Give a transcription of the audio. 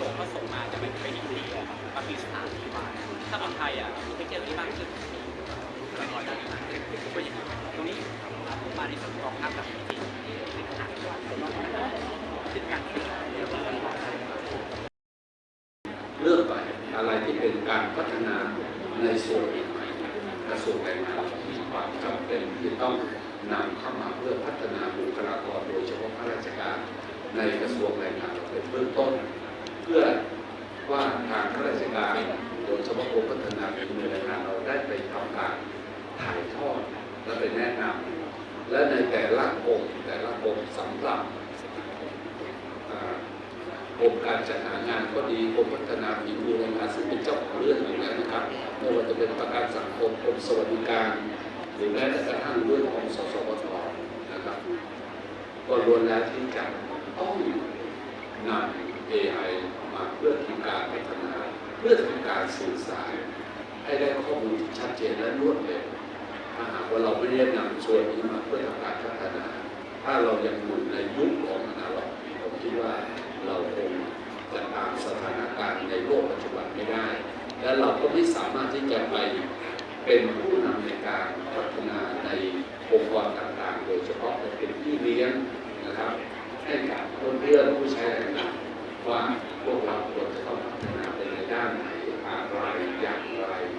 โรปเขาส่งมาจะเป็นเป็นอินเดีมาปีสถานที่ว่าถ้าคนไทยอะเทคโนโลยีมากขึ้นก็น้อยได้ากขึ้นก็อย่างนี้ตรงนี้มาในส่วนของภาพกับจริงในขณะที่ว่าเป็นการเก้าเลือกไปอะไรที่เป็นการพัฒนาในส่วนใหม่กระทรวงแรงงานมีความจำเป็นที่ต้องนำเข้ามาเพื่อพัฒนาบุคลากรโดยเฉพาะข้าราชการในกระทรวงแรงงาน เบื้องต้น เพื่อว่าทางราชการโดยเฉพาะกรมพัฒนาฝีมือแรงงานเราได้ไปทำการถ่ายทอดและไปแนะนำและในแต่ละกรมแต่ละกรมสำหรับอ่ากรมการจัดหางานก็ดีกรมพัฒนาฝีมือแรงงานซึ่งเป็นเจ้าของเรื่องอยู่แล้วนะครับไม่ว่าจะเป็นประกันสังคมกรมสวัสดิการ หรือแม้แต่กระทั่งเรื่องของสสวทนะครับก็ล้วนแล้วที่จะต้อง AI มาเพื่อทำการพัฒนาเพื่อทำการสื่อสาร ให้ได้ข้อมูลที่ชัดเจนและรวดเร็วถ้าหากว่าเราไม่ได้นำส่วนนี้มาเพื่อทำการพัฒนา ถ้าเรายังอยู่ในยุคของอนาล็อกผมคิดว่าเราคงจะตามสถานการณ์ในโลกปัจจุบันไม่ได้ และเราก็ไม่สามารถที่จะไปเป็นผู้นำในการพัฒนาในองค์กรต่างๆ โดยเฉพาะเป็นพี่เลี้ยงนะครับให้กับเพื่อนๆผู้ใช้แรงงาน องพัฒนาไปในด้านไหนอะไรอย่างไรนะครับ